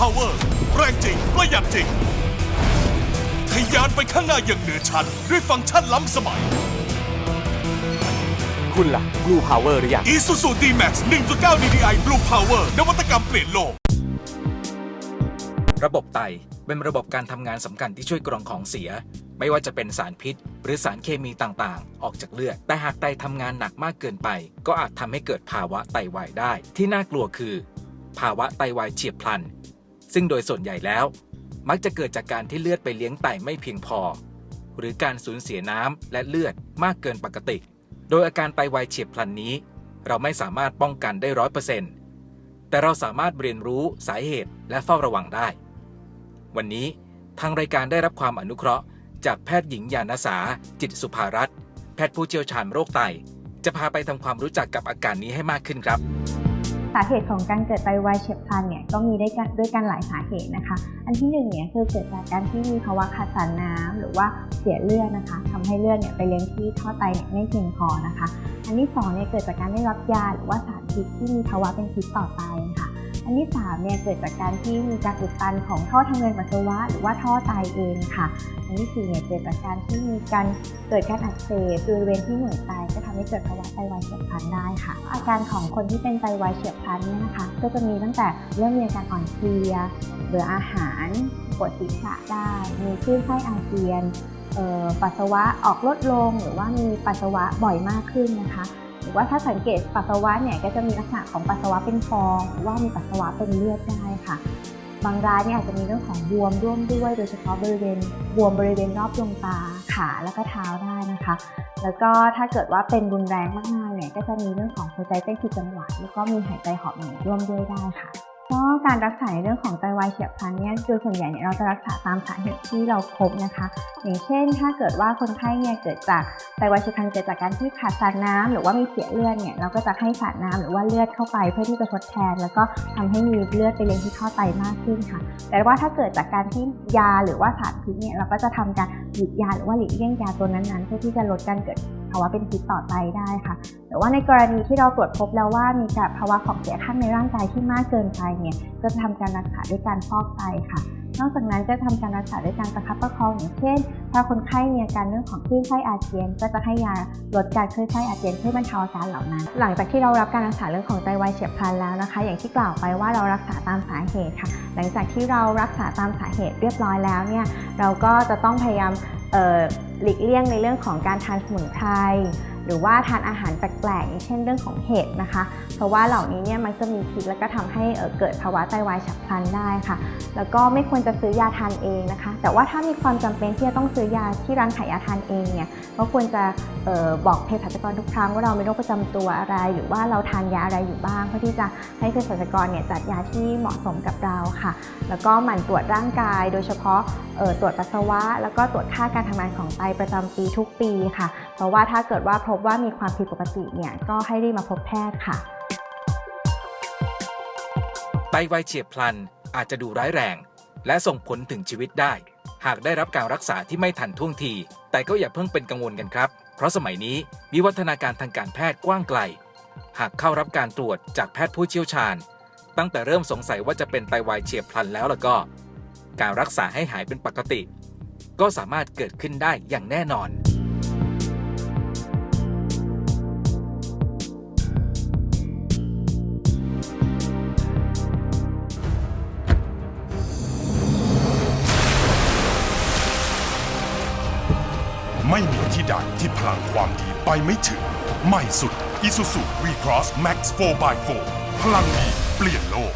ฏการณ์ Blue Power แรงจริง ประหยัดจริง ทะยานไปข้างหน้าอย่างเหนือชั้น ด้วยฟังก์ชันล้ำสมัย คุณล่ะ Blue Power หรือยัง Isuzu D-Max 1.9 DDI Blue Power นวัตกรรมเปลี่ยนโลก ระบบไตเป็นระบบการทำงานสำคัญที่ช่วยกรองของเสีย ไม่ว่าจะเป็นสารพิษ หรือสารเคมีต่างๆ ออกจากเลือด แต่หากไตทำงานหนักมากเกินไป ก็อาจทำให้เกิดภาวะไตวายได้ ที่น่ากลัวคือ ภาวะไตวายเฉียบพลัน ซึ่งโดยส่วนใหญ่แล้ว มักจะเกิดจากการที่เลือดไปเลี้ยงไตไม่เพียงพอ หรือการสูญเสียน้ำและเลือดมากเกินปกติ โดยอาการไตวายเฉียบพลันนี้ เราไม่สามารถป้องกันได้ร้อยเปอร์เซ็นต์แต่เราสามารถเรียนรู้สาเหตุและเฝ้าระวังได้ วันนี้ทางรายการได้รับความอนุเคราะห์ จากแพทย์หญิงยานสา จิตสุภารัตน์แพทย์ผู้เชี่ยวชาญโรคไต จะพาไปทำความรู้จักกับอาการนี้ให้มากขึ้นครับ สาเหตุของการเกิดไตวายเฉียบพลันเนี่ยก็มีได้ด้วยกันหลายสาเหตุนะคะ อันที่หนึ่งเนี่ยคือเกิดจากการที่มีภาวะขาดสารน้ำหรือว่าเสียเลือดนะคะทำให้เลือดเนี่ยไปเลี้ยงที่ท่อไตเนี่ยไม่เพียงพอนะคะ อันที่สองเนี่ยเกิดจากการได้รับยาหรือว่าสารพิษที่มีภาวะเป็นพิษต่อไตค่ะ อันที่สามเนี่ยเกิดจากการที่มีการอุดตันของท่อทางเดินปัสสาวะหรือว่าท่อไตเองค่ะ อันที่สี่เนี่ยเกิดจากการที่มีการเกิดการอักเสบบริเวณที่หน่วยไตก็ทำให้เกิดภาวะไตวายเฉียบพลันได้ค่ะ อาการของคนที่เป็นไตวายเฉียบพลันเนี่ยนะคะ ก็จะมีตั้งแต่เริ่มมีอาการอ่อนเพลียเบื่ออาหารปวดศีรษะได้ มีคลื่นไส้อาเจียนปัสสาวะออกลดลง หรือว่ามีปัสสาวะบ่อยมากขึ้นนะคะ หรือว่าถ้าสังเกตปัสสาวะเนี่ยก็จะมีลักษณะของปัสสาวะเป็นฟองหรือว่ามีปัสสาวะเป็นเลือดได้ค่ะ บางรายเนี่ยอาจจะมีเรื่องของบวมร่วมด้วย โดยเฉพาะบริเวณบวมบริเวณรอบดวงตาขาแล้วก็เท้าได้นะคะ แล้วก็ถ้าเกิดว่าเป็นรุนแรงมากๆเนี่ยก็จะมีเรื่องของหัวใจเต้นผิดจังหวะแล้วก็มีหายใจหอบเหนื่อยร่วมด้วยได้ค่ะ ก็การรักษาในเรื่องของไตวายเฉียบพลันเนี่ยโดยส่วนใหญ่เนี่ยเราจะรักษาตามสาเหตุที่เราพบนะคะ อย่างเช่น ถ้าเกิดว่าคนไข้เนี่ยเกิดจากไตวายเฉียบพลันเกิดจากการที่ขาดสารน้ำหรือว่ามีเสียเลือดเนี่ยเราก็จะให้สารน้ำหรือว่าเลือดเข้าไป เพื่อที่จะทดแทน แล้วก็ทำให้มีเลือดไปเลี้ยงที่ท่อไตมากขึ้นค่ะ แต่ว่าถ้าเกิดจากการที่ยาหรือว่าสารพิษเนี่ยเราก็จะทำการหยุดยาหรือว่าหลีกเลี่ยงยาตัวนั้นๆ เพื่อที่จะลดการเกิด ภาวะเป็นพิษต่อไตได้ค่ะ แต่ว่าในกรณีที่เราตรวจพบแล้วว่ามีการภาวะของเสียข้างในร่างกายที่มากเกินไปเนี่ยก็จะทำการรักษาด้วยการฟอกไตค่ะนอกจากนั้นก็ทำการรักษาด้วยการประคับประคองอย่างเช่น ถ้าคนไข้มีอาการเรื่องของคลื่นไส้อาเจียน ก็จะให้ยาลดการคลื่นไส้อาเจียนเพื่อบรรเทาอาการเหล่านั้น หลังจากที่เรารับการรักษาเรื่องของไตวายเฉียบพลันแล้วนะคะ อย่างที่กล่าวไปว่าเรารักษาตามสาเหตุค่ะ หลังจากที่เรารักษาตามสาเหตุเรียบร้อยแล้วเนี่ยเราก็จะต้องพยายาม หลีกเลี่ยงในเรื่องของการทานสมุนไพร รือว่าทานอาหารแปลกๆอย่างเช่นเรื่องของเห็ดนะคะ เพราะว่าเหล่านี้เนี่ยมันจะมีพิษแล้วก็ทำให้เกิดภาวะไตวายฉับพลันได้ค่ะ แล้วก็ไม่ควรจะซื้อยาทานเองนะคะ แต่ว่าถ้ามีความจำเป็นที่จะต้องซื้อยาที่ร้านขายยาทานเองเนี่ยก็ควรจะออบอกเภสัชกรทุกครั้งว่าเรามีโรคประจำตัวอะไร หรือว่าเราทานยาอะไรอยู่บ้าง เพื่อที่จะให้เภสัชกรเนี่ยจัดยาที่เหมาะสมกับเราค่ะ แล้วก็หมั่นตรวจร่างกาย โดยเฉพาะออตรวจปัสสาวะ แล้วก็ตรวจค่าการทำงานของไตประจำปีทุกปีค่ะ เพราะว่าถ้าเกิดว่าพบว่ามีความผิดปกติเนี่ยก็ให้รีบมาพบแพทย์ค่ะ ไตวายเฉียบพลันอาจจะดูร้ายแรง และส่งผลถึงชีวิตได้ หากได้รับการรักษาที่ไม่ทันท่วงที แต่ก็อย่าเพิ่งเป็นกังวลกันครับ เพราะสมัยนี้มีวัฒนาการทางการแพทย์กว้างไกล หากเข้ารับการตรวจจากแพทย์ผู้เชี่ยวชาญ ตั้งแต่เริ่มสงสัยว่าจะเป็นไตวายเฉียบพลันแล้วล่ะก็ การรักษาให้หายเป็นปกติ ก็สามารถเกิดขึ้นได้อย่างแน่นอน ไม่มีที่ใดที่พลังความดีไปไม่ถึง ใหม่สุด Isuzu V-Cross Max 4x4 พลังดีเปลี่ยนโลก